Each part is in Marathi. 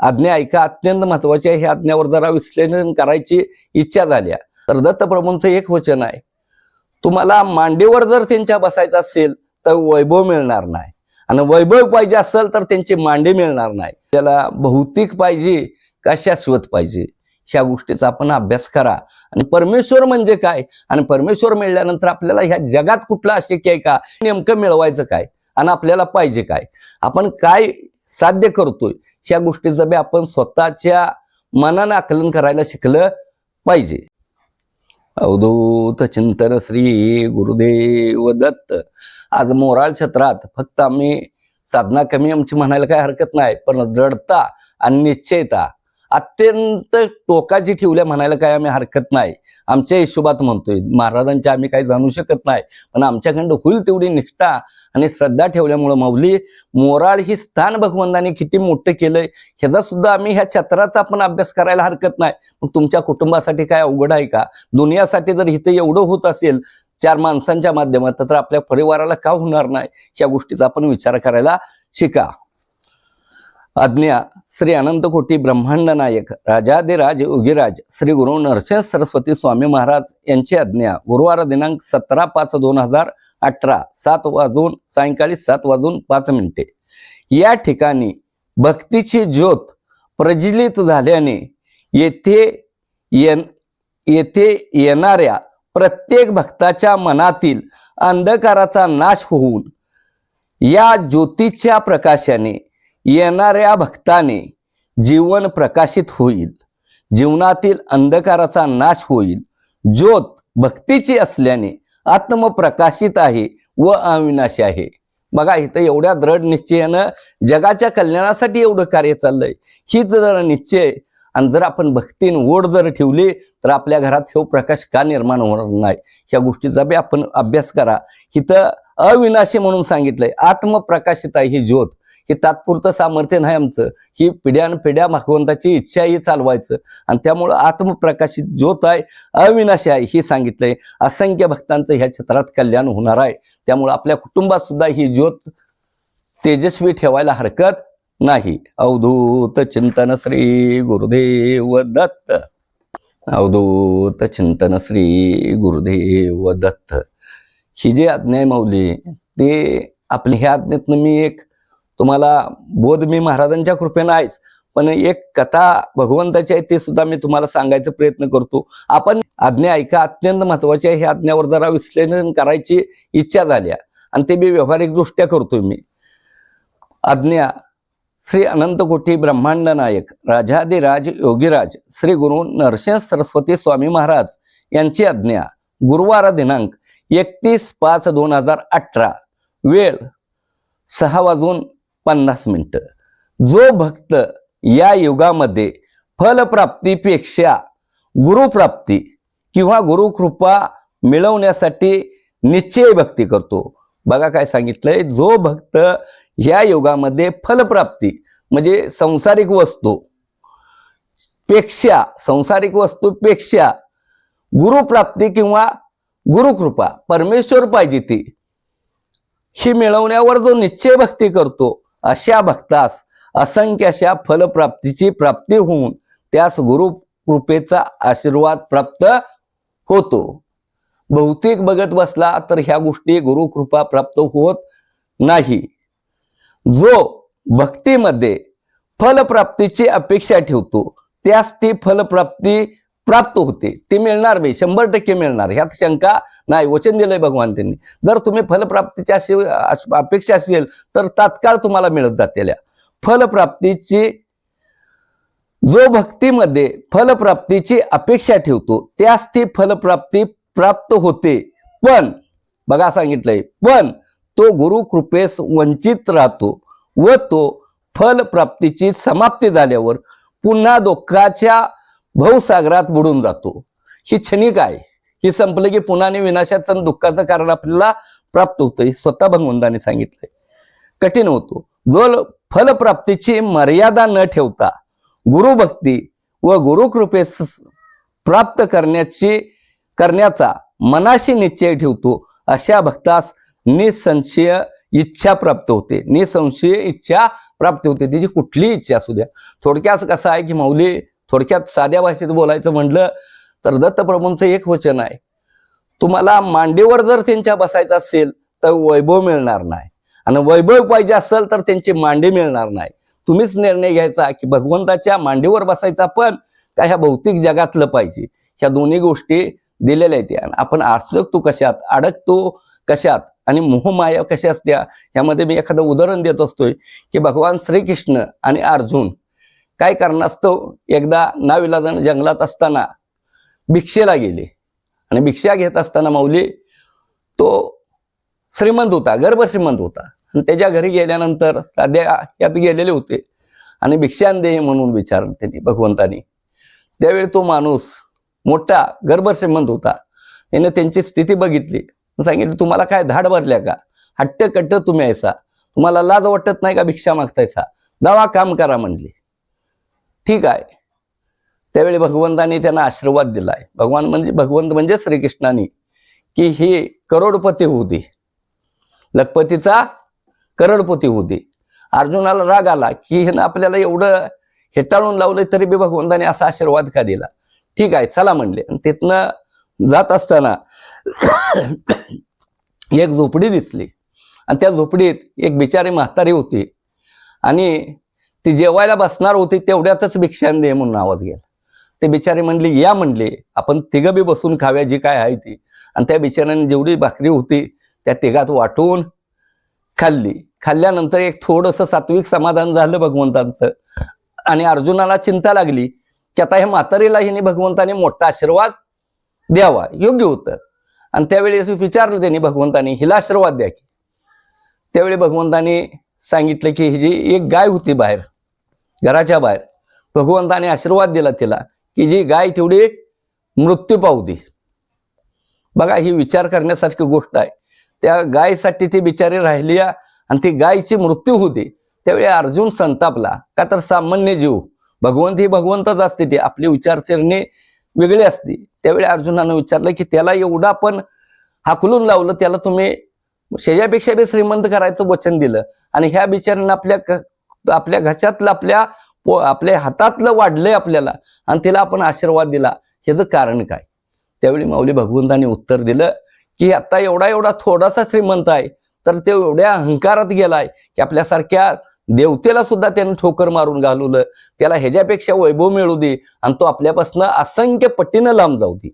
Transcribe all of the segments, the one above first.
आज्ञा ऐका अत्यंत महत्वाची आहे. ह्या आज्ञावर जरा विश्लेषण करायची इच्छा झाल्या तर दत्तप्रभूंचं एक वचन आहे. तुम्हाला मांडीवर जर त्यांच्या बसायचं असेल तर वैभव मिळणार नाही. आणि वैभव पाहिजे असेल तर त्यांची मांडी मिळणार नाही. त्याला भौतिक पाहिजे का शाश्वत पाहिजे? ह्या गोष्टीचा आपण अभ्यास करा. आणि परमेश्वर म्हणजे काय? आणि परमेश्वर मिळाल्यानंतर आपल्याला ह्या जगात कुठलं अशक्य आहे का? नेमकं मिळवायचं काय? आणि आपल्याला पाहिजे काय? आपण काय साध्य करतोय? या गोष्टीचं बी आपण स्वतःच्या मनानं आकलन करायला शिकलं पाहिजे. अवधूत चिंतन श्री गुरुदेव दत्त. आज मोराळ क्षेत्रात फक्त आम्ही साधना कमी आमची म्हणायला काय हरकत नाही पण दृढता आणि निश्चयता अत्यंत टोकाची ठेवल्या म्हणायला काय आम्ही हरकत नाही. आमच्या हिशोबात म्हणतोय महाराजांच्या आम्ही काही जाणू शकत नाही पण आमच्याकडं होईल तेवढी निष्ठा आणि श्रद्धा ठेवल्यामुळं माऊली मोराळ ही स्थान भगवंतांनी किती मोठं केलंय ह्याचा सुद्धा आम्ही ह्या छत्राचा आपण अभ्यास करायला हरकत नाही. मग तुमच्या कुटुंबासाठी काय अवघड आहे का? दुनियासाठी जर इथं एवढं होत असेल चार माणसांच्या माध्यमात तर आपल्या परिवाराला का होणार नाही? या गोष्टीचा आपण विचार करायला शिका. आज्ञा श्री अनंत कोटी ब्रह्मांड नायक राजाधिराज योगीराज श्री गुरु नरसिंह सरस्वती स्वामी महाराज यांची आज्ञा. गुरुवार दिनांक सतरा पाच दोन हजार अठरा सात वाजून सायंकाळी सात वाजून पाच मिनिटे. या ठिकाणी भक्तीची ज्योत प्रज्वलित झाल्याने येथे येन येथे येणाऱ्या प्रत्येक भक्ताच्या मनातील अंधकाराचा नाश होऊन या ज्योतीच्या प्रकाशाने येणाऱ्या भक्ताने जीवन प्रकाशित होईल. जीवनातील अंधकाराचा नाश होईल. ज्योत भक्तीची असल्याने आत्मप्रकाशित आहे व अविनाशी आहे. बघा इथं एवढ्या दृढ निश्चयानं जगाच्या कल्याणासाठी एवढं कार्य चाललंय. हीच जर निश्चय आणि जर आपण भक्तीन ओढ जर ठेवली तर आपल्या घरात हे प्रकाश का निर्माण होणार नाही? ह्या गोष्टीचा बी आपण अभ्यास करा. इथं अविनाशी म्हणून सांगितलंय आत्मप्रकाशित आहे ही ज्योत हे तात्पुरतं सामर्थ्य नाही आमचं ही पिढ्यान पिढ्या भगवंताची इच्छा ही चालवायचं आणि त्यामुळं आत्मप्रकाशित ज्योत आहे अविनाशी आहे हे सांगितलंय असंख्य भक्तांचं ह्या क्षेत्रात कल्याण होणार आहे त्यामुळं आपल्या कुटुंबात सुद्धा ही ज्योत तेजस्वी ठेवायला हरकत नाही. अवधूत चिंतन श्री गुरुदेव दत्त. अवधूत चिंतन श्री गुरुदेव दत्त. ही जी आज्ञा माऊली ते आपल्या ह्या आज्ञेतनं मी एक तुम्हाला बोध मी महाराजांच्या कृपेनं आहेच पण एक कथा भगवंताची आहे ते सुद्धा मी तुम्हाला सांगायचा प्रयत्न करतो. आपण आज्ञा ऐका अत्यंत महत्वाची आहे ह्या आज्ञावर जरा विश्लेषण करायची इच्छा झाल्या आणि ते मी व्यावहारिक दृष्ट्या करतोय मी. आज्ञा श्री अनंतकोटी ब्रह्मांड नायक राजाधिराज योगीराज श्री गुरु नरसिंह सरस्वती स्वामी महाराज यांची आज्ञा गुरुवार दिनांक एकतीस पाच दोन हजार अठरा. वेळ सहा वाजून पन्नास मिनिटं. जो भक्त या युगामध्ये फलप्राप्तीपेक्षा गुरुप्राप्ती किंवा गुरुकृपा मिळवण्यासाठी निश्चय भक्ती करतो. बघा काय सांगितलंय. जो भक्त ह्या युगामध्ये फलप्राप्ती म्हणजे संसारिक वस्तू पेक्षा संसारिक वस्तूपेक्षा गुरुप्राप्ती किंवा गुरुकृपा परमेश्वर पाहिजे ती. ही मिळवण्यावर जो निश्चय भक्ती करतो अशा भक्तास असंख्य अशा फलप्राप्तीची प्राप्ती होऊन त्यास गुरु कृपेचा आशीर्वाद प्राप्त होतो. भौतिक बघत बसला तर ह्या गोष्टी गुरुकृपा प्राप्त होत नाही. जो भक्तीमध्ये फलप्राप्तीची अपेक्षा ठेवतो त्यास ती फलप्राप्ती प्राप्त होते. ती मिळणार मी शंभर टक्के मिळणार. ह्यात शंका नाही. वचन दिलंय भगवान त्यांनी. जर तुम्ही फलप्राप्तीची अशी अपेक्षा असेल तर तात्काळ तुम्हाला मिळत जातेल्या. फलप्राप्तीची जो भक्तीमध्ये फलप्राप्तीची अपेक्षा ठेवतो त्यास ती फलप्राप्ती प्राप्त होते. पण बघा सांगितलंय. पण तो गुरु कृपेस वंचित राहतो व तो फलप्राप्तीची समाप्ती झाल्यावर पुन्हा दुःखाच्या भवसागरात बुडून जातो. ही क्षणिक आहे ही संपलं की पुन्हा विनाशाचं आणि दुःखाचं कारण आपल्याला प्राप्त होतं. हे स्वतः भगवंताने सांगितलंय. कठीण होतो. जो फलप्राप्तीची मर्यादा न ठेवता गुरुभक्ती व गुरुकृपेस प्राप्त करण्याची करण्याचा मनाशी निश्चय ठेवतो. अशा भक्तास निसंशय इच्छा प्राप्त होते. निसंशय इच्छा प्राप्त होते. त्याची कुठलीही इच्छा असू द्या. थोडक्यात कसं आहे की माऊली थोडक्यात साध्या भाषेत बोलायचं म्हणलं तर दत्तप्रभूंचं एक वचन आहे. तुम्हाला मांडीवर जर त्यांच्या बसायचं असेल तर वैभव मिळणार नाही. आणि वैभव पाहिजे असेल तर त्यांची मांडी मिळणार नाही. तुम्हीच निर्णय घ्यायचा की भगवंताच्या मांडीवर बसायचा पण का ह्या भौतिक जगातलं पाहिजे? ह्या दोन्ही गोष्टी दिलेल्या आहेत आणि आपण अडकतो कशात? अडकतो कशात? आणि मोहमाया कशा असत्या? ह्यामध्ये मी एखादं उदाहरण देत असतोय की भगवान श्रीकृष्ण आणि अर्जुन काय कारणास्तव एकदा नाविलाजन जंगलात असताना भिक्षेला गेले. आणि भिक्षा घेत असताना माऊली तो श्रीमंत होता गर्भ श्रीमंत होता. आणि त्याच्या घरी गेल्यानंतर साध्या यात गेलेले होते. आणि भिक्षान दे म्हणून विचारलं त्यांनी भगवंतानी. त्यावेळी तो माणूस मोठा गर्भ श्रीमंत होता. याने त्यांची स्थिती बघितली. सांगितली तुम्हाला काय धाड भरल्या का? हट्ट कट्ट तुम्ही ऐसा. तुम्हाला लाज वाटत नाही का भिक्षा मागतायचा दवा काम करा म्हणली. ठीक आहे. त्यावेळी भगवंतानी त्यांना आशीर्वाद दिलाय. भगवान म्हणजे भगवंत म्हणजे श्रीकृष्णाने की हे करोडपती होऊ दे लखपतीचा करोडपती होऊ दे अर्जुनाला राग आला की हे आपल्याला एवढं हेटाळून लावलंय तरी बी भगवंताने असा आशीर्वाद का दिला? ठीक आहे चला म्हणले. आणि तिथनं जात असताना एक झोपडी दिसली. आणि त्या झोपडीत एक बिचारी म्हातारी होती. आणि ती जेवायला बसणार होती तेवढ्यातच भिक्षान दे म्हणून आवाज गेला. ते बिचारे म्हणले या म्हणले आपण तिघं बी बसून खाव्या जी काय आहे ती. आणि त्या बिचाऱ्याने जेवढी भाकरी होती त्या तिघात वाटून खाल्ली. खाल्ल्यानंतर एक थोडंसं सात्विक समाधान झालं भगवंतांचं. आणि अर्जुनाला चिंता लागली की आता हे म्हातारीला हिने भगवंताने मोठा आशीर्वाद द्यावा योग्य होतं आणि त्यावेळी विचारलं त्यांनी भगवंतानी हिला आशीर्वाद द्या की. त्यावेळी भगवंतानी सांगितलं की ही जी एक गाय होती बाहेर घराच्या बाहेर भगवंताने आशीर्वाद दिला तिला की जी गाय तेवढी मृत्यू पाहू दे. बघा ही विचार करण्यासारखी गोष्ट आहे. त्या गायसाठी ती बिचारी राहिली आणि ती गायची मृत्यू होते त्यावेळी अर्जुन संतापला का तर सामान्य जीव भगवंत ही भगवंतच असते ती आपली विचारसरणी वेगळी असते. त्यावेळी अर्जुनानं विचारलं की त्याला एवढा पण हाकलून लावलं त्याला तुम्ही शेजापेक्षा बी श्रीमंत करायचं वचन दिलं. आणि ह्या बिचाऱ्यांना आपल्या आपल्या घशातलं आपल्या आपल्या हातातलं वाढलंय आपल्याला. आणि तिला आपण आशीर्वाद दिला. ह्याचं कारण काय? त्यावेळी माऊली भगवंताने उत्तर दिलं की आता एवढा एवढा थोडासा श्रीमंत आहे तर ते एवढ्या अहंकारात गेलाय की आपल्यासारख्या देवतेला सुद्धा त्यानं ठोकर मारून घालवलं. त्याला ह्याच्यापेक्षा वैभव मिळू दे. आणि तो आपल्यापासून असंख्य पटीनं लांब जाऊ दे.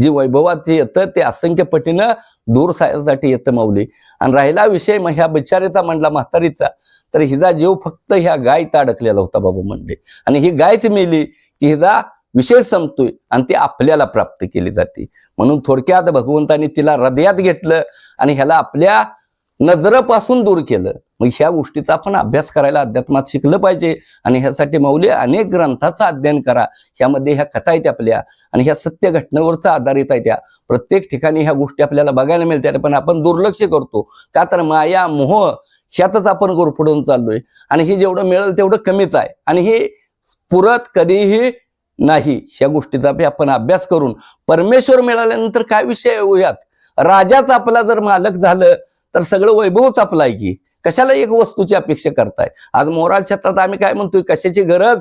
जी वैभवात जे येतं ते असंख्य पटीनं दूर सायसाठी येतं माऊली. आणि राहिला विषय मग ह्या बिचारीचा म्हणला म्हातारीचा तर हिचा जीव फक्त ह्या गायत अडकलेला होता बाबा म्हणले आणि ही गायच मेली की हिचा विषय संपतोय आणि ती आपल्याला प्राप्त केली जाते. म्हणून थोडक्यात भगवंतानी तिला हृदयात घेतलं आणि ह्याला आपल्या नजरेपासून दूर केलं. मग ह्या गोष्टीचा आपण अभ्यास करायला अध्यात्मात शिकलं पाहिजे. आणि ह्यासाठी मौली अनेक ग्रंथाचं अध्ययन करा. ह्यामध्ये ह्या कथा आहेत आपल्या आणि ह्या सत्य घटनेवरचा आधारित आहे त्या प्रत्येक ठिकाणी ह्या गोष्टी आपल्याला बघायला मिळतात. पण आपण दुर्लक्ष करतो. का तर माया मोह ह्यातच आपण गोरफडून चाललोय. आणि हे जेवढं मिळेल तेवढं कमीच आहे. आणि हे पुरत कधीही नाही. ह्या गोष्टीचा आपण अभ्यास करून परमेश्वर मिळाल्यानंतर काय विषय येऊयात राजाच आपला जर मालक झालं तर सगळं वैभवच आपला आहे की. कशाला एक वस्तूची अपेक्षा करताय. आज मोराल क्षेत्रात आम्ही काय म्हणतोय कशाची गरज?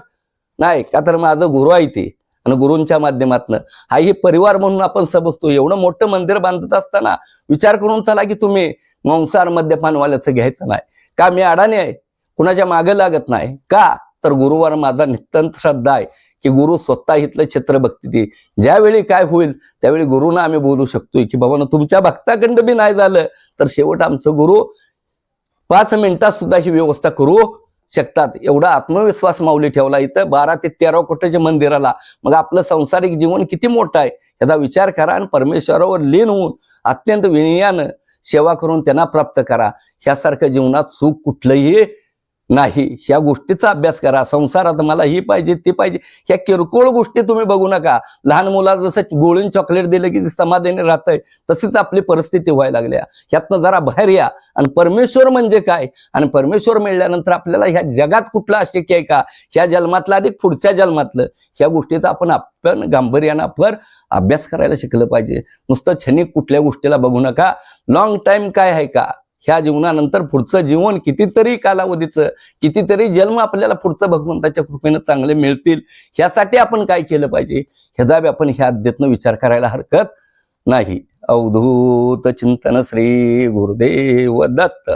नाही का तर माझं गुरु आहे ते. आणि गुरूंच्या माध्यमातनं. हा ही परिवार म्हणून आपण समजतो एवढं मोठं मंदिर बांधत असताना विचार करून चला की तुम्ही मांसार मद्यपानवाल्याचं घ्यायचं नाही. का मी अडाणी आहे? कुणाच्या मागे लागत नाही. का? तर गुरुवर माझा नित्यंत श्रद्धा आहे की गुरु स्वतः इथलं चित्र बघते ज्यावेळी काय होईल त्यावेळी गुरुना आम्ही बोलू शकतोय की बाबा तुमच्या भक्ताखंड बी नाही झालं तर शेवट आमचं गुरु पाच मिनिटात सुद्धा ही व्यवस्था करू शकतात. एवढा आत्मविश्वास माऊली ठेवला इथं. बारा ते तेरा कोटीच्या मंदिराला. मग आपलं संसारिक जीवन किती मोठं आहे याचा विचार करा आणि परमेश्वरावर लीन होऊन अत्यंत विनयानं सेवा करून त्यांना प्राप्त करा. ह्यासारख्या जीवनात सुख कुठलंही नाही ह्या गोष्टीचा अभ्यास करा. संसारात मला ही पाहिजे ती पाहिजे. ह्या किरकोळ गोष्टी तुम्ही बघू नका. लहान मुलाला जसं गोळीन चॉकलेट दिलं की समाधानी राहतंय तशीच आपली परिस्थिती व्हायला लागल्या. ह्यातनं जरा बाहेर या. आणि परमेश्वर म्हणजे काय? आणि परमेश्वर मिळाल्यानंतर आपल्याला ह्या जगात कुठलं अशक्य आहे का? ह्या जन्मातलं अधिक पुढच्या जन्मातलं. ह्या गोष्टीचा आपण आपण गांभीर्यानं आपण अभ्यास करायला शिकलं पाहिजे. नुसतं छनिक कुठल्या गोष्टीला बघू नका. लॉंग टाइम काय आहे का? ह्या जीवनानंतर पुढचं जीवन कितीतरी कालावधीचं कितीतरी जन्म आपल्याला पुढचं भगवंताच्या कृपेनं चांगले मिळतील ह्यासाठी आपण काय केलं पाहिजे? ह्याचा आपण ह्या अध्यात्म विचार करायला हरकत नाही. अवधूत चिंतन श्री गुरुदेव दत्त.